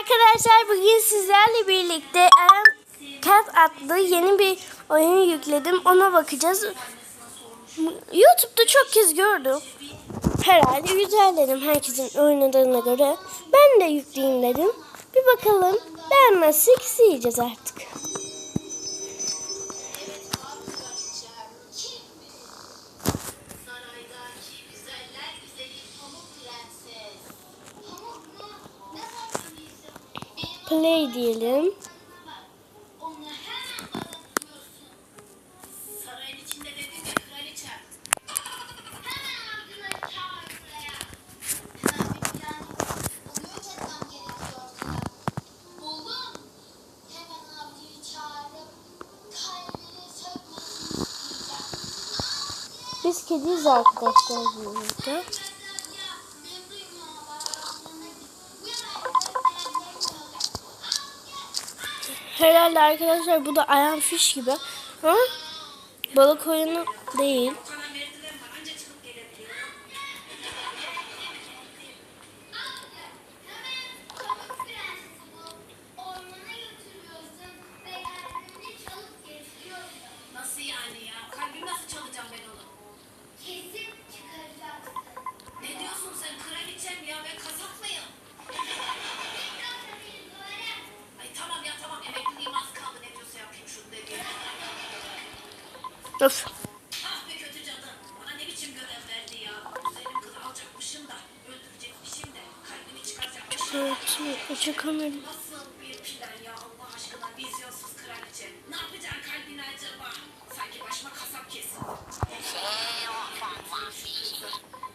arkadaşlar bugün sizlerle birlikte Cat adlı yeni bir oyun yükledim. Ona bakacağız. YouTube'da çok kez gördüm. Herhalde güzel dedim herkesin oynadığına göre. Ben de yükleyeyim dedim. Bir bakalım. Beğenmezsek sileceğiz artık. Sökmesini isteyeceğim. Biz kediyiz arkadaşlar. Herhalde arkadaşlar bu da Iron Fish gibi. Ha? Balık oyunu değil.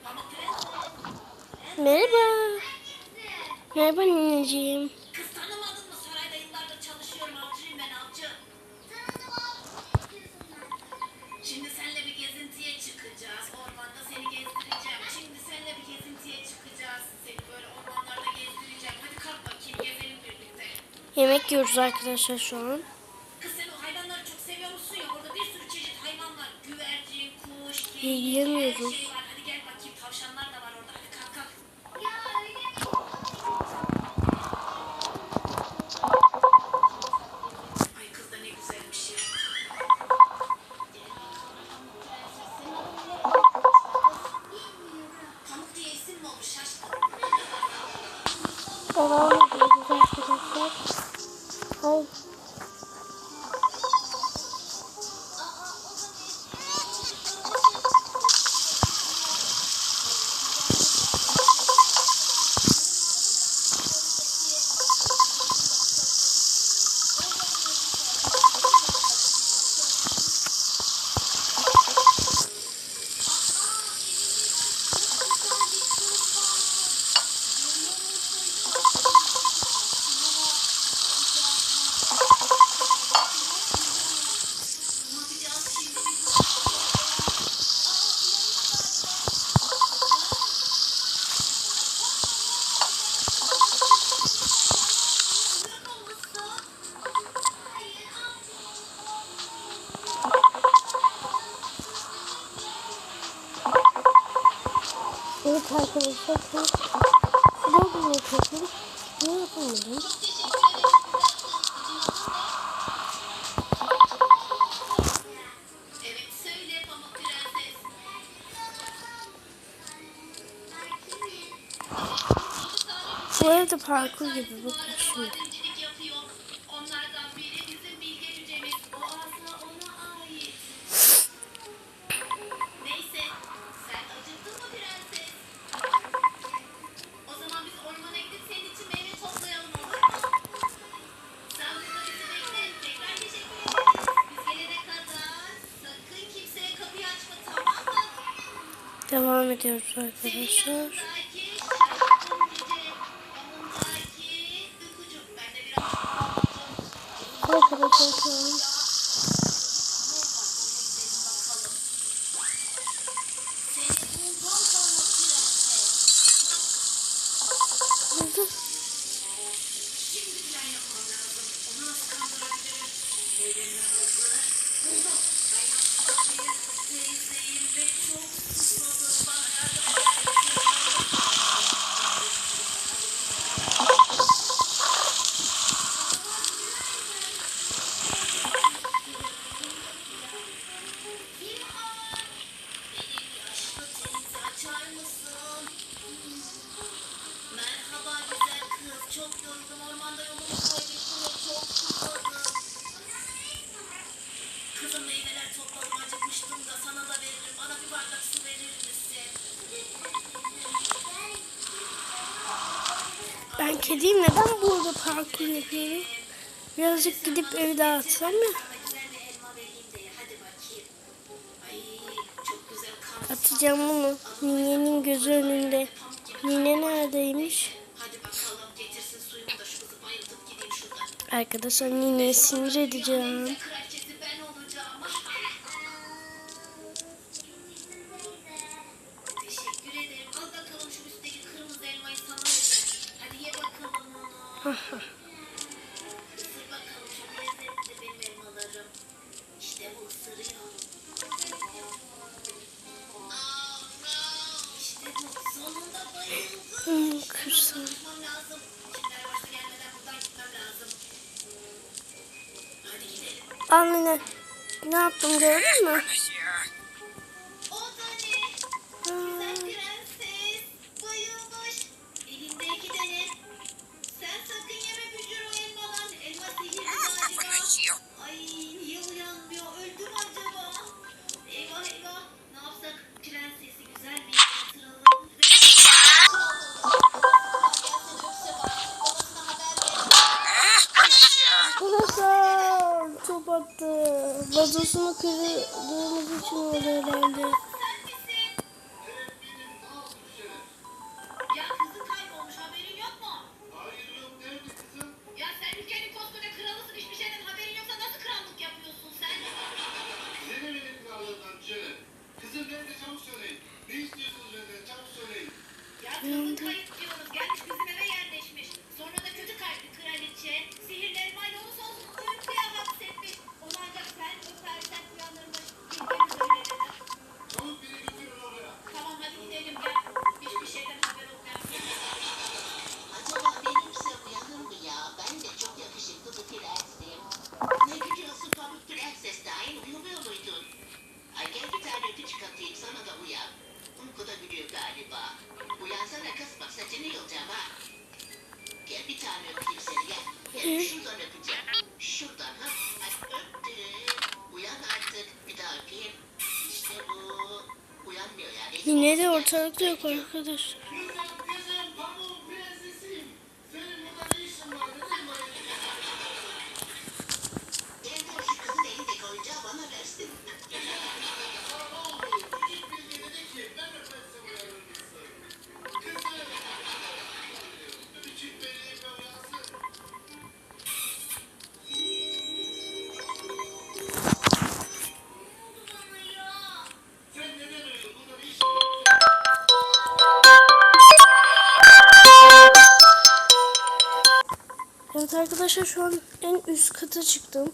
Pamuk Prens, Merhaba. Merhaba nineciğim. Yemek yiyoruz arkadaşlar şu an. Kız sen o hayvanları çok seviyor musun ya? Orada bir sürü çeşit hayvan var. Güvercin, kuş, kedi, Yiyemiyoruz. her şey var. Hadi gel bakayım. Tavşanlar da var orada. Hadi kalk kalk. Ay kız da ne güzelmiş ya. Pamuk arkadaşlar. Ne yapmaya çalışıyorum? Ne yapamadım? Bu evde parkur gibi bakın şimdi. Ediyoruz arkadaşlar. Şimdi neden burada parkur yapıyorum? Birazcık gidip evi dağıtsam ya. Atacağım bunu. Ninenin gözü önünde. Nine neredeymiş? Arkadaşlar nineye sinir edeceğim. Aynen. Ne yaptım gördün mü? Odasını kırdığımız için oldu herhalde. Yine de ortalıkta yok arkadaşlar. Arkadaşlar şu an en üst kata çıktım.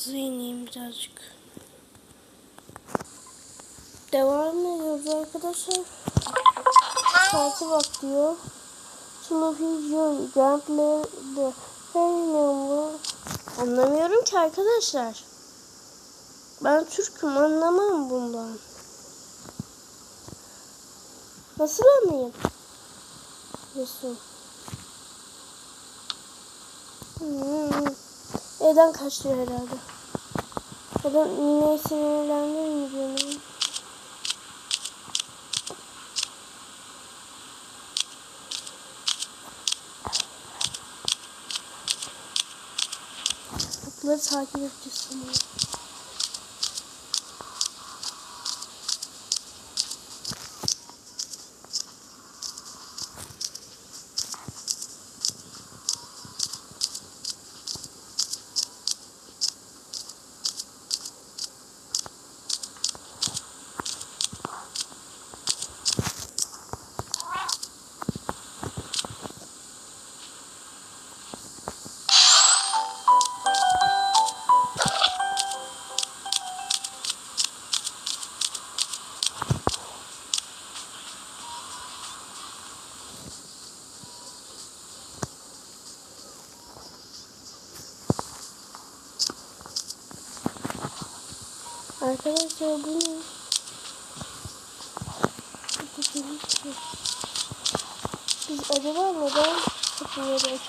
hızlı ineyim birazcık. Devam ediyoruz arkadaşlar. Şarkı bak diyor. Snoopy Joy Gantler de Anlamıyorum ki arkadaşlar. Ben Türk'üm anlamam bundan. Nasıl anlayayım? Nasıl? Hmm şeyden kaçıyor herhalde. Ya da niye sinirlendirmiyorum. Bunları takip edeceğiz sanırım. Arkadaşlar bu ne? Biz acaba neden yapıyoruz?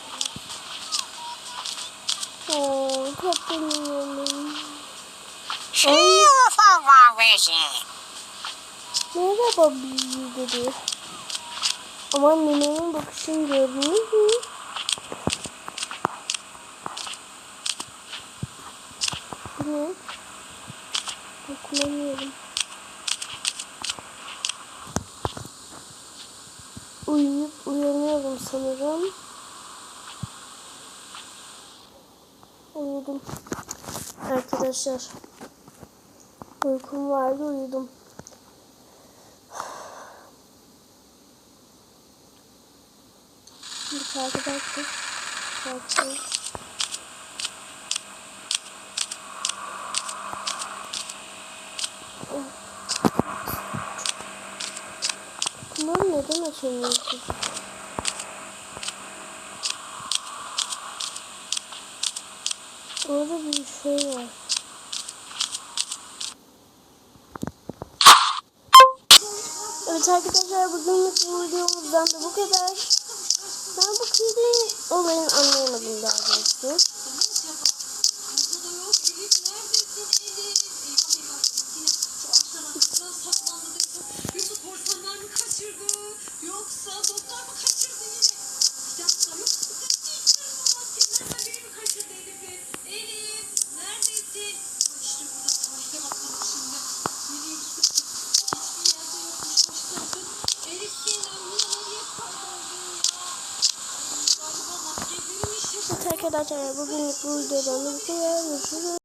Aa, kaptanım. Ay, merhaba büyü dedi. Aman nenemin bakışını gördünüz mü? Bu ne? Dokunamıyorum. Uyuyup uyanıyorum sanırım. Uyudum. Arkadaşlar. Uykum vardı uyudum. Şimdi takip ettim. Takip Neden açamıyorsun? Orada bir şey var. Evet arkadaşlar bugünlük bu videomuzdan da bu kadar. Ben bu kedi olayını anlayamadım daha doğrusu. Yoksa doktor mu kaçırdı yine? Dakika yok. Bu maskelerden biri mi kaçırdı Elif'i? Elif neredesin? İşte burada tuvalete bakalım şimdi. Nereye? Hiçbir yerde yokmuş başladı. Elif sen anlıyor nereye kayboldun ya? Galiba maske girmiş. Evet arkadaşlar bugünlük bu videodan. Görüşürüz.